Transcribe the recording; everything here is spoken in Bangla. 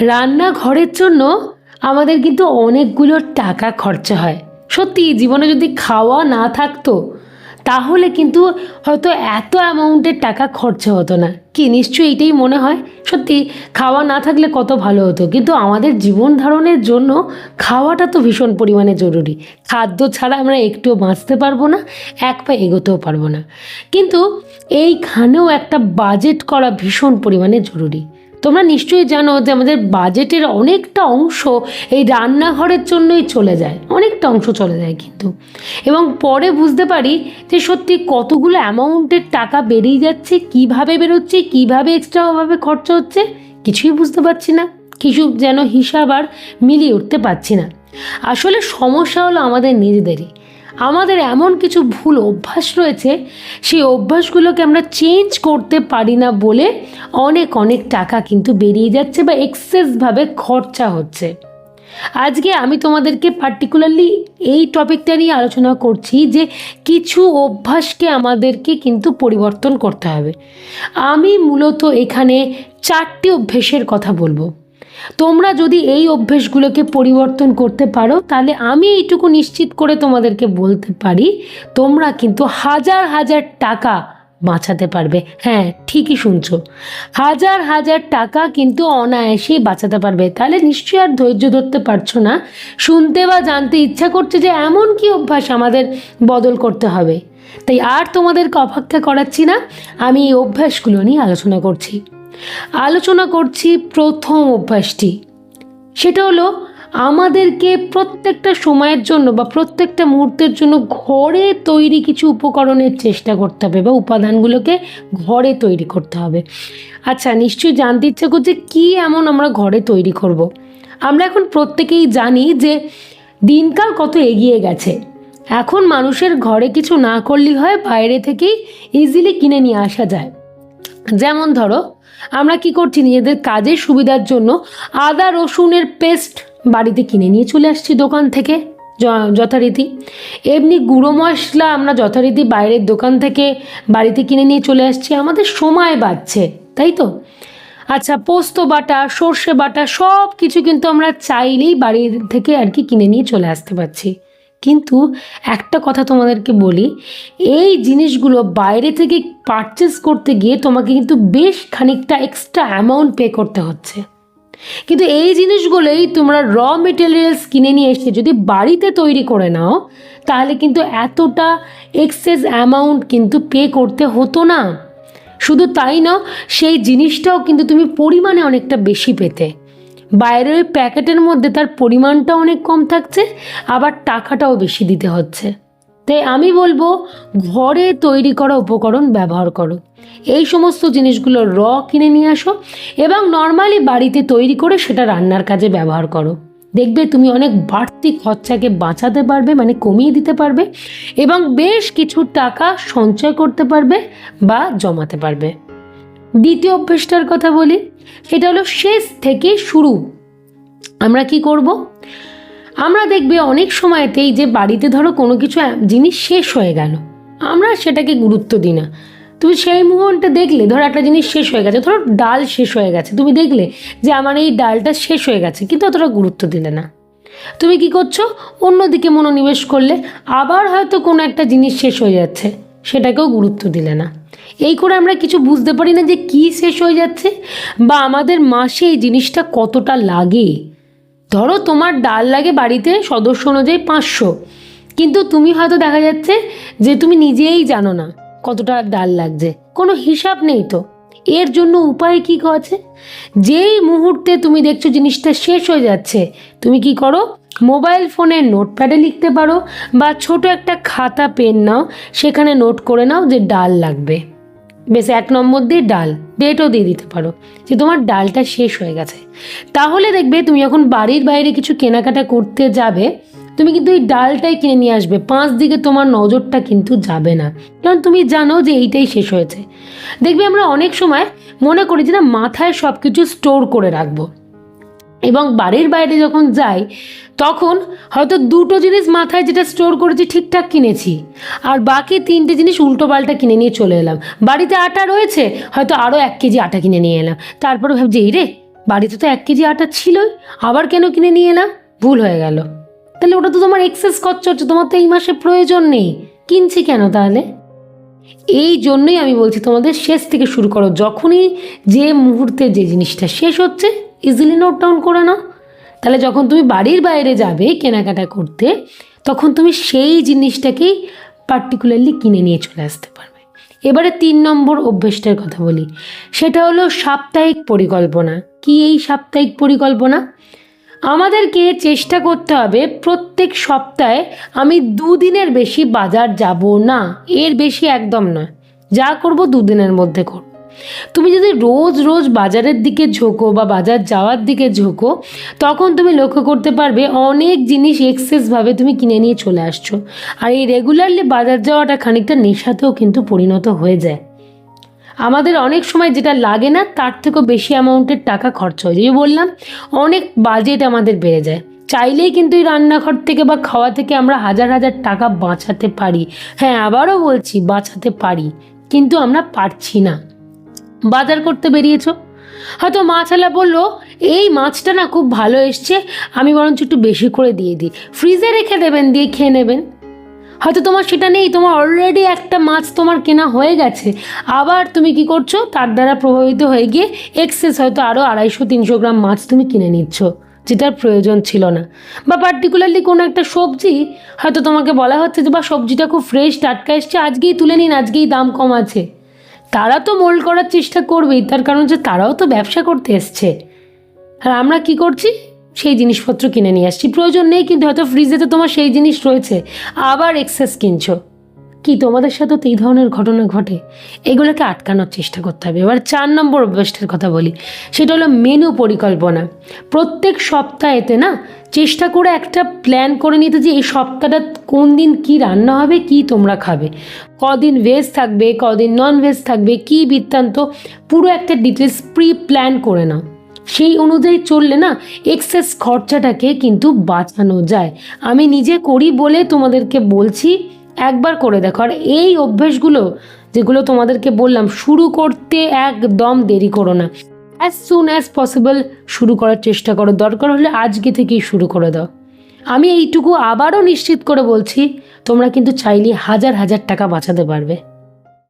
রান্নাঘরের জন্য আমাদের কিন্তু অনেকগুলো টাকা খরচা হয়। সত্যি, জীবনে যদি খাওয়া না থাকতো, তাহলে কিন্তু হয়তো এত অ্যামাউন্টের টাকা খরচা হতো না। কি, নিশ্চয়ই এইটাই মনে হয়? সত্যি, খাওয়া না থাকলে কত ভালো হতো। কিন্তু আমাদের জীবন ধারণের জন্য খাওয়াটা তো ভীষণ পরিমাণে জরুরি। খাদ্য ছাড়া আমরা একটুও বাঁচতে পারব না, এক পা এগোতেও পারব না। কিন্তু এইখানেও একটা বাজেট করা ভীষণ পরিমাণে জরুরি। তোমরা নিশ্চয়ই জানো যে আমাদের বাজেটের অনেকটা অংশ এই রান্নাঘরের জন্যই চলে যায়। অনেকটা অংশ চলে যায় কিন্তু। এবং পরে বুঝতে পারি যে সত্যি কতগুলো অ্যামাউন্টের টাকা বেরিয়ে যাচ্ছে, কীভাবে বেরোচ্ছে, কীভাবে এক্সট্রাভাবে খরচা হচ্ছে, কিছুই বুঝতে পারছি না। কিছু যেন হিসাব আর মিলিয়ে উঠতে পারছি না। আসলে সমস্যা হলো আমাদের নিজেদেরই। আমাদের এমন কিছু ভুল অভ্যাস রয়েছে, সেই অভ্যাসগুলোকে আমরা চেঞ্জ করতে পারি না বলে অনেক অনেক টাকা কিন্তু বেরিয়ে যাচ্ছে বা এক্সেসভাবে খরচা হচ্ছে। আজকে আমি তোমাদেরকে পার্টিকুলারলি এই টপিকটা নিয়ে আলোচনা করছি যে কিছু অভ্যাসকে আমাদেরকে কিন্তু পরিবর্তন করতে হবে। আমি মূলত এখানে চারটি অভ্যেসের কথা বলব। তোমরা যদি এই অভ্যেসগুলোকে পরিবর্তন করতে পারো, তাহলে আমি এইটুকু নিশ্চিত করে তোমাদেরকে বলতে পারি, তোমরা কিন্তু হাজার হাজার টাকা বাঁচাতে পারবে। হ্যাঁ ঠিকই শুনছো। হাজার হাজার টাকা কিন্তু অনায়াসেই বাঁচাতে পারবে। তাহলে নিশ্চয়ই আর ধৈর্য ধরতে পারছ না। শুনতে বা জানতে ইচ্ছা করছে যে এমন কি অভ্যাস আমাদের বদল করতে হবে। তাই আর তোমাদেরকে অপেক্ষা করাচ্ছি না। আমি এই অভ্যাসগুলো নিয়ে আলোচনা করছি। আলোচনা করছি প্রথম অভ্যাসটি। সেটা হলো আমাদেরকে প্রত্যেকটা সময়ের জন্য বা প্রত্যেকটা মুহূর্তের জন্য ঘরে তৈরি কিছু উপকরণের চেষ্টা করতে হবে বা উপাদানগুলোকে ঘরে তৈরি করতে হবে। আচ্ছা নিশ্চয়ই জানতে ইচ্ছে করছে কী এমন আমরা ঘরে তৈরি করব। আমরা এখন প্রত্যেকেই জানি যে দিনকাল কত এগিয়ে গেছে। এখন মানুষের ঘরে কিছু না করলেই হয়, বাইরে থেকেই ইজিলি কিনে নিয়ে আসা যায়। যেমন ধরো, আমরা কি করছি, নিজেদের কাজের সুবিধার জন্য আদা, রসুনের পেস্ট বাড়িতে কিনে নিয়ে চলে আসছি দোকান থেকে যথারীতি। এমনি গুঁড়ো মশলা আমরা যথারীতি বাইরের দোকান থেকে বাড়িতে কিনে নিয়ে চলে আসছি, আমাদের সময় বাড়ছে তাই তো? আচ্ছা পোস্ত বাটা, সর্ষে বাটা সব কিছু কিন্তু আমরা চাইলেই বাড়ি থেকে আর কি কিনে নিয়ে চলে আসতে পারছি। কিন্তু একটা কথা তোমাদেরকে বলি, এই জিনিসগুলো বাইরে থেকে পারচেস করতে গিয়ে তোমাকে কিন্তু বেশ খানিকটা এক্সট্রা অ্যামাউন্ট পে করতে হচ্ছে। কিন্তু এই জিনিসগুলোই তোমরা র মেটেরিয়ালস কিনে নিয়ে এসে যদি বাড়িতে তৈরি করে নাও, তাহলে কিন্তু এতটা এক্সেস অ্যামাউন্ট কিন্তু পে করতে হতো না। শুধু তাই না, সেই জিনিসটাও কিন্তু তুমি পরিমাণে অনেকটা বেশি পেতে। বাইরের ওই প্যাকেটের মধ্যে তার পরিমাণটা অনেক কম থাকছে, আবার টাকাটাও বেশি দিতে হচ্ছে। তাই আমি বলব, ঘরে তৈরি করা উপকরণ ব্যবহার করো। এই সমস্ত জিনিসগুলো র কিনে নিয়ে আসো এবং নর্মালি বাড়িতে তৈরি করে সেটা রান্নার কাজে ব্যবহার করো। দেখবে তুমি অনেক বাড়তি খরচাকে বাঁচাতে পারবে মানে কমিয়ে দিতে পারবে এবং বেশ কিছু টাকা সঞ্চয় করতে পারবে বা জমাতে পারবে। দ্বিতীয় অভ্যেসটার কথা বলি সেটা হলো শেষ থেকে শুরু। আমরা কি করব? আমরা দেখবে অনেক সময়তেই যে বাড়িতে ধরো কোনো কিছু জিনিস শেষ হয়ে গেল, আমরা সেটাকে গুরুত্ব দিই না। তুমি সেই মুহূর্তে দেখলে, ধরো একটা জিনিস শেষ হয়ে গেছে, ধরো ডাল শেষ হয়ে গেছে, তুমি দেখলে যে আমার এই ডালটা শেষ হয়ে গেছে, কিন্তু অতটা গুরুত্ব দিলে না। তুমি কি করছ? অন্যদিকে মনোনিবেশ করলে আবার হয়তো কোনো একটা জিনিস শেষ হয়ে যাচ্ছে, সেটাকেও গুরুত্ব দিলে না। এই করে আমরা কিছু বুঝতে পারি না যে কি শেষ হয়ে যাচ্ছে? বা আমাদের মাসে এই জিনিসটা কতটা লাগে? ধরো তোমার ডাল লাগে বাড়িতে সদস্য অনুযায়ী পাঁচশো। কিন্তু তুমি হয়তো দেখা যাচ্ছে যে তুমি নিজেই জানো না কতটা ডাল লাগছে। কোনো হিসাব নেই তো। এর জন্য উপায় কী আছে? যেই মুহূর্তে তুমি দেখছ জিনিসটা শেষ হয়ে যাচ্ছে, তুমি কি করো? মোবাইল ফোনের নোটপ্যাডে লিখতে পারো বা ছোট একটা খাতা পেন নাও, সেখানে নোট করে নাও যে ডাল লাগবে। বেশ এক নম্বর দিয়ে ডাল ডেটও দিয়ে দিতে পারো, যে তোমার ডালটা শেষ হয়ে গেছে। তাহলে দেখবে তুমি যখন বাড়ির বাইরে কিছু কেনাকাটা করতে যাবে, তুমি কিন্তু এই ডালটাই কিনে নিয়ে আসবে, পাঁচ দিকে তোমার নজরটা কিন্তু যাবে না। কারণ তুমি জানো যে এইটাই শেষ হয়েছে। দেখবে আমরা অনেক সময় মনে করি যে না, মাথায় সব কিছু স্টোর করে রাখব। এবং বাড়ির বাইরে যখন যাই, তখন হয়তো দুটো জিনিস মাথায় যেটা স্টোর করেছি, ঠিকঠাক কিনেছি। আর বাকি তিনটে জিনিস উল্টো পাল্টা কিনে নিয়ে চলে এলাম। বাড়িতে আটা রয়েছে, হয়তো আরও এক কেজি আটা কিনে নিয়ে এলাম। তারপরে ভাবছি, এই রে, বাড়িতে তো এক কেজি আটা ছিলই, আবার কেন কিনে নিয়ে এলাম? ভুল হয়ে গেল। তাহলে ওটা তো তোমার এক্সেস খরচা হচ্ছে তোমার তো এই মাসে প্রয়োজন নেই। কিনছি কেন তাহলে? এই জন্যই আমি বলছি, তোমাদের শেষ থেকে শুরু করো। যখনই যে মুহূর্তে যে জিনিসটা শেষ হচ্ছে ইজিলি নোট ডাউন করে নাও। তাহলে যখন তুমি বাড়ির বাইরে যাবে কেনাকাটা করতে, তখন তুমি সেই জিনিসটাকেই পার্টিকুলারলি কিনে নিয়ে চলে আসতে পারবে। এবারে তিন নম্বর অভ্যেসটার কথা বলি। সেটা হলো সাপ্তাহিক পরিকল্পনা। কি এই সাপ্তাহিক পরিকল্পনা? আমাদেরকে চেষ্টা করতে হবে প্রত্যেক সপ্তাহে আমি দুদিনের বেশি বাজার যাব না। এর বেশি একদম নয়। যা করব দুদিনের মধ্যে করব। তুমি যদি রোজ রোজ বাজারের দিকে ঝোঁকো বা বাজার যাওয়ার দিকে ঝোঁকো, তখন তুমি লক্ষ্য করতে পারবে অনেক জিনিস এক্সেসভাবে তুমি কিনে নিয়ে চলে আসছো। আর এই রেগুলারলি বাজার যাওয়াটা খানিকটা নেশাতেও কিন্তু পরিণত হয়ে যায়। আমাদের অনেক সময় যেটা লাগে না, তার থেকেও বেশি অ্যামাউন্টের টাকা খরচ হয়। যে বললাম, অনেক বাজেট আমাদের বেড়ে যায়। চাইলেই কিন্তু এই রান্নাঘর থেকে বা খাওয়া থেকে আমরা হাজার হাজার টাকা বাঁচাতে পারি। হ্যাঁ আবারও বলছি, বাঁচাতে পারি। কিন্তু আমরা পারছি না। বাজার করতে বেরিয়েছো? হয়তো মাছওয়ালা বলল, এই মাছটা না খুব ভালো এসছে, আমি বরঞ্চ একটু বেশি করে দিয়ে দিই। ফ্রিজে রেখে দেবেন, দিয়ে খেয়ে নেবেন। হয়তো তোমার সেটা নেই, তোমার অলরেডি একটা মাছ তোমার কেনা হয়ে গেছে। আবার তুমি কি করছ? তার দ্বারা প্রভাবিত হয়ে গিয়ে এক্সেস হয়তো আরও আড়াইশো, তিনশো গ্রাম মাছ তুমি কিনে নিচ্ছ, যেটার প্রয়োজন ছিল না। বা পার্টিকুলারলি কোনো একটা সবজি, হয়তো তোমাকে বলা হচ্ছে যে বা সবজিটা খুব ফ্রেশ টাটকা এসছে, আজকেই তুলে নিন, আজকেই দাম কম আছে। তারা তো মোল্ড করার চেষ্টা করবেই, তার কারণ যে তারাও তো ব্যবসা করতে এসছে। আর আমরা কি করছি? সেই জিনিসপত্র কিনে নিয়ে আসছি। প্রয়োজন নেই, কিন্তু হয়তো ফ্রিজে তো তোমার সেই জিনিস রয়েছে। আবার এক্সেস কিনছো। কি, তোমাদের সাথে তো এই ধরনের ঘটনা ঘটে। এগুলোকে আটকানোর চেষ্টা করতে হবে। এবার চার নম্বর অভ্যাসটার কথা বলি। সেটা হলো মেনু পরিকল্পনা। প্রত্যেক সপ্তাহেতে না, চেষ্টা করে একটা প্ল্যান করে নিতে যে এই সপ্তাহটা কোন দিন কি রান্না হবে, কি তোমরা খাবে। কদিন ভেজ থাকবে, কদিন নন ভেজ থাকবে, কি বৃত্তান্ত, পুরো একটা ডিটেলস প্রি প্ল্যান করে নাও। সেই অনুযায়ী চললে না এক্সেস খরচাটাকে কিন্তু বাঁচানো যায়। আমি নিজে করি বলে তোমাদেরকে বলছি একবার করে দেখো। আর এই অভ্যেসগুলো যেগুলো তোমাদেরকে বললাম, শুরু করতে একদম দেরি করো না। অ্যাজ সুন অ্যাজ পসিবল শুরু করার চেষ্টা করো। দরকার হলে আজকে থেকেই শুরু করে দাও। আমি এইটুকু আবারও নিশ্চিত করে বলছি, তোমরা কিন্তু চাইলে হাজার হাজার টাকা বাঁচাতে পারবে।